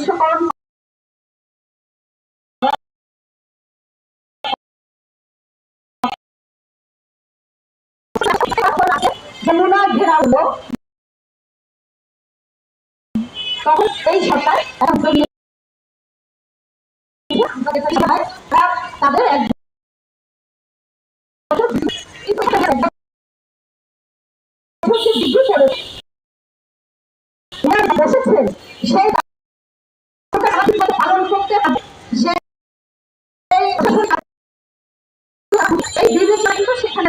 আদর্শকরণ যমুনা ঘেরা হলো তখন এই সরকার সেই দায়িত্বটা আমাদের পালন করতে হবে সে এই বিবেচনা কিন্তু সেখানে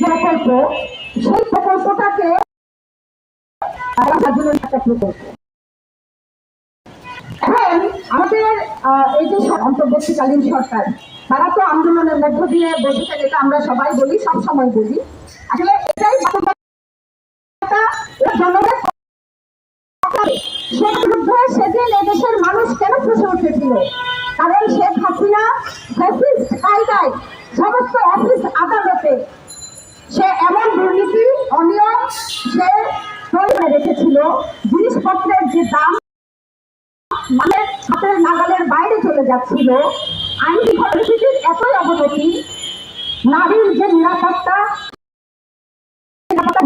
প্রকল্প সেই প্রকল্পটাকে এখন আমাদের এই যে অন্তর্বর্তীকালীন সরকার, তারা তো আন্দোলনের মধ্য দিয়ে আমরা সবাই বলি বলি। আসলে এটাই মানুষ কেন ফুসে উঠেছিল? কারণ শেখ হাসিনা সমস্ত অফিস আদালতে সে এমন দুর্নীতি, অনিয়ম সে তৈরি রেখেছিল জিনিসপত্রের যে দাম মানে হাতের নাগালের বাইরে চলে যাচ্ছিল। আইন পরিস্থিতির এতই অবনতি। নারীর যে নিরাপত্তা নিরাপত্তা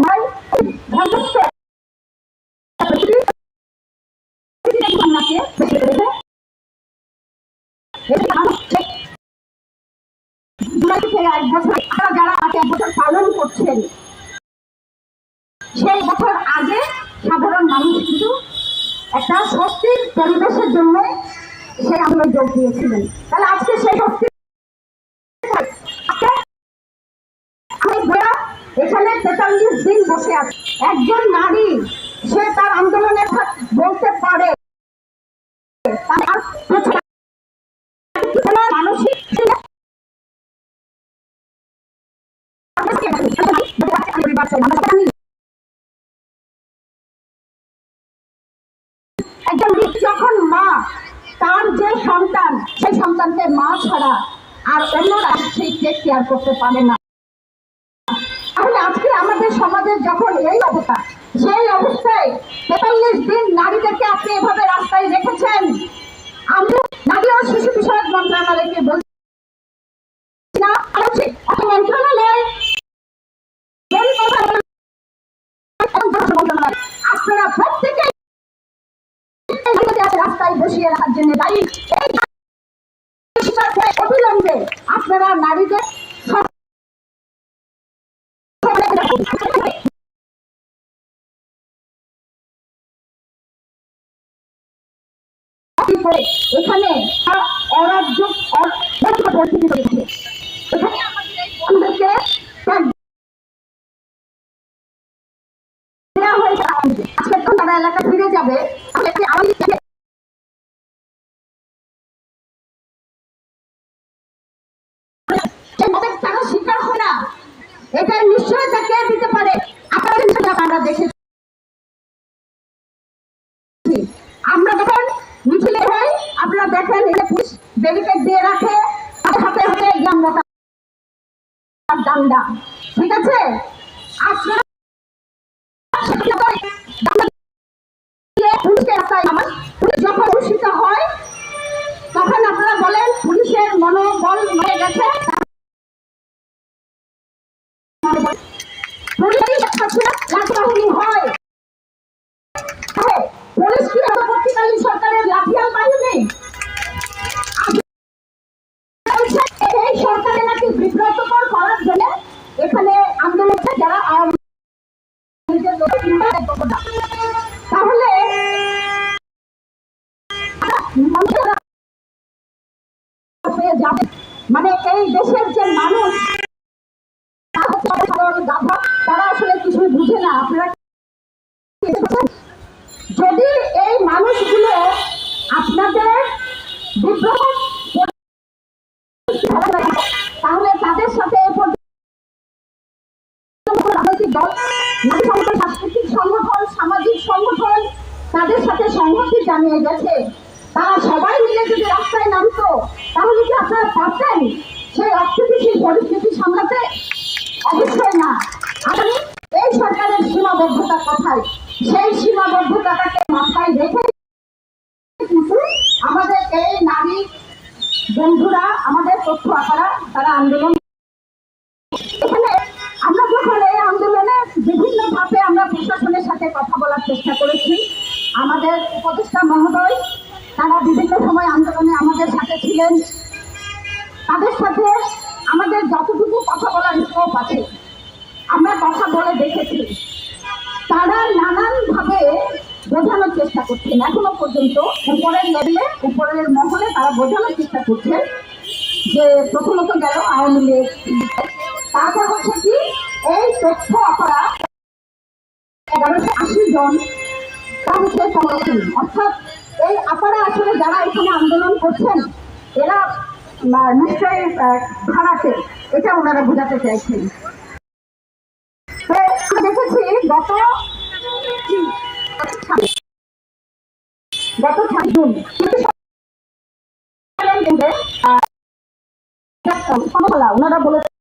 জুলাই থেকে এক বছর আপনারা যারা এক বছর পালন করছেন, সেই বছর আগে সাধারণ মানুষ কিন্তু একটা স্বস্তির পরিবেশের জন্য সেই আন্দোলন যোগ দিয়েছিলেন। তাহলে আজকে সেই স্বস্তি এখানে তেতাল্লিশ দিন বসে আছে। একজন নারী, সে তার আন্দোলনের বলতে পারে তার পেছনে কোনো মানসিক একজন যখন মা, তার যে সন্তান, সেই সন্তানকে মা ছাড়া আর অন্যরা সেই কেয়ার করতে পারে না। তাহলে আজকে আমাদের সমাজের যখন এই অবস্থা, সেই অবস্থায় তেতাল্লিশ দিন নারীদেরকে আপনি এভাবে রাস্তায় রেখেছেন? আমি নারী ও শিশু বিষয়ক মন্ত্রণালয়কে বলছি না বলছি, অত মন্ত্রণালয় এই কথা বলে- এবং ধর্ম মন্ত্রণালয়, আপনারা প্রত্যেকে রাস্তায় বসিয়ে রাখার জন্য দায়ী। অবিলম্বে আপনারা নারীদের এখানে এটা নিশ্চয়তা কে দিতে পারে? আপনারা আমরা দেখেছি। আমরা যখন মিছিলে হই আপনারা দেখেন এখানে পুলিশ ব্যারিকেড দিয়ে রাখে হাতে হাতে ইয়াম মোটা ডান্ডা ঠিক আছে? আপনারা পুলিশকে রাস্তায় নামান। সাধারণ সংগঠন সামাজিক সংগঠন তাদের সাথে সংহতি জানিয়ে গেছে তারা সবাই মিলে যদি রাস্তায় নামতো তাহলে কি আপনারা পারতেন সেই অস্থিতিশীল পরিস্থিতি সামলাতে? অবশ্যই না। আমি এই সরকারের সীমাবদ্ধতার কথাই সেই সীমাবদ্ধতাটাকে মাথায় রেখে আমাদের এই নারী বন্ধুরা, আমাদের তথ্য আকারা তারা আন্দোলন এখানে আমরা যখন এই আন্দোলনে বিভিন্ন ধাপে আমরা প্রশাসনের সাথে কথা বলার চেষ্টা করেছি, আমাদের উপদেষ্টা মহোদয়, তারা বিভিন্ন সময় আন্দোলনে আমাদের সাথে ছিলেন। তাদের সাথে আমাদের যতটুকু কথা বলার স্কোপ আছে, আমরা কথা বলে দেখেছি। তারা নানানভাবে বোঝানোর চেষ্টা করছেন। এখনও পর্যন্ত উপরের লেভেলে উপরের মহলে তারা বোঝানোর চেষ্টা করছেন যে প্রথমত গেল আওয়ামী লীগ। তারপর হচ্ছে কি, এই তথ্য অপরা এগারোশো আশি জন তা হচ্ছে সংরক্ষণ অর্থাৎ এই আপারা আসলে যারা এখানে আন্দোলন করছেন, এরা নিশ্চয়ই খারাপে এটা ওনারা বোঝাতে চাইছেন। তো দেখেছি গত গত ছাব্বিশ জুন ওনারা বলেছেন